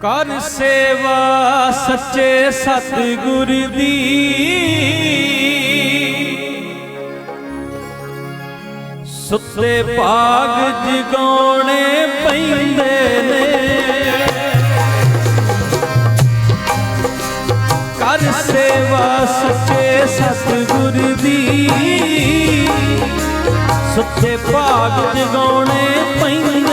ਕਰ ਸੇਵਾ ਸੱਚੇ ਸਤਿਗੁਰ ਦੀ। ਸੁੱਤੇ ਭਾਗ ਜਗਾਉਣੇ ਪੈਂਦੇ ਨੇ। ਕਰ ਸੇਵਾ ਸੱਚੇ ਸਤਿਗੁਰ ਦੀ। ਸੁੱਤੇ ਭਾਗ ਜਗਾਉਣੇ ਪੈਂਦੇ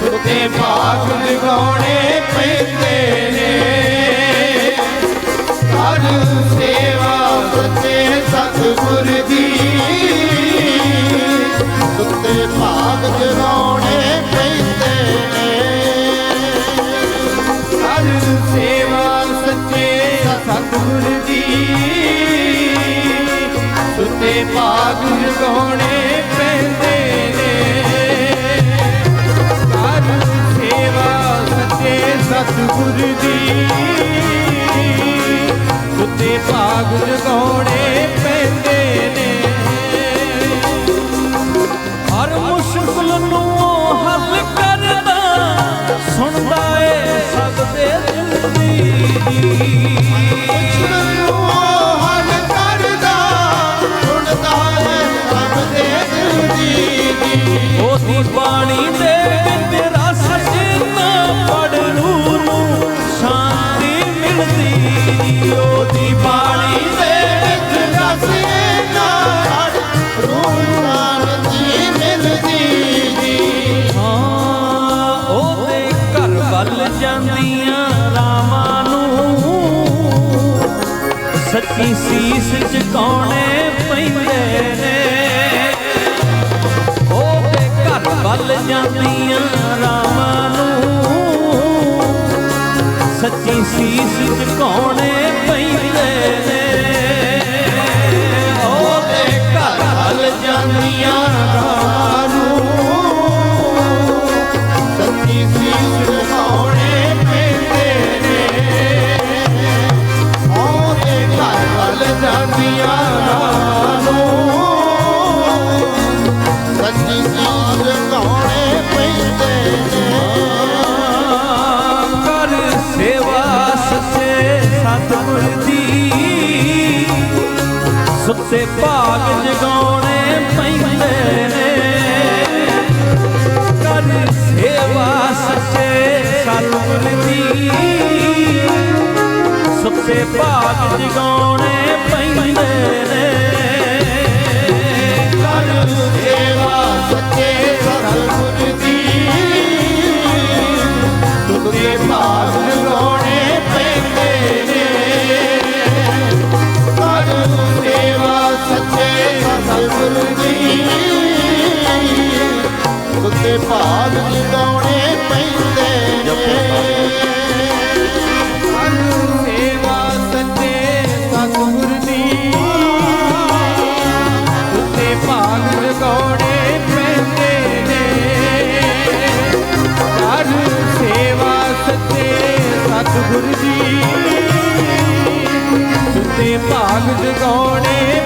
ਸੁਤੇ ਭਾਗ ਲਗਾਉਣੇ ਪੈਂਦੇ ਨੇ। ਕਰ ਸੇਵਾ ਸੱਚੇ ਸਤਿਗੁਰ ਦੀ। ਸੁਤੇ ਭਾਗ ਲਗਾਉਣੇ ਪੈਂਦੇ ਨੇ। ਕਰ ਸੇਵਾ ਸੱਚੇ ਸਤਿਗੁਰ ਦੀ। ਸੁਤੇ ਭਾਗ ਲਗਾਉਣੇ ਸੱਚੀ ਸੀਸ ਝੁਕਾਉਣੇ ਪੈਂਦੇ ਨੇ? ਉਹਦੇ ਘਰ ਵੱਲ ਜਾਂਦੀਆਂ ਰਾਵਾਂ ਨੂੰ। ਸੱਚੀ ਸੀਸ ਝੁਕਾਉਣੇ ਸੁੱਤੇ ਭਾਗ ਜਗਾਉਣੇ ਪੈਂਦੇ ਨੇ। ਕਰ ਸੇਵਾ ਸੱਚੇ ਸਤਿਗੁਰ ਦੀ। ਸੁੱਤੇ ਭਾਗ ਜਗਾਉਣੇ ਪੈਂਦੇ ਨੇ। ਕਰ ਸੇਵਾ ਸੱਚੇ ਸਤਿਗੁਰ ਦੀ। ਤੁਤੇ ਭਾਗ ਲਗਾਉਣੇ ਭਾਗ ਲਗਾਉਣੇ ਪੈਂਦੇ ਨੇ। ਸੇਵਾ ਸੱਚੇ ਸਤਿਗੁਰ ਦੀ। ਉੱਤੇ ਭਾਗ ਲਗਾਉਣੇ ਪੈਂਦੇ ਨੇ। ਕਰ ਸੇਵਾ ਸੱਚੇ ਸਤਿਗੁਰ ਦੀ। ਉੱਤੇ ਭਾਗ ਲਗਾਉਣੇ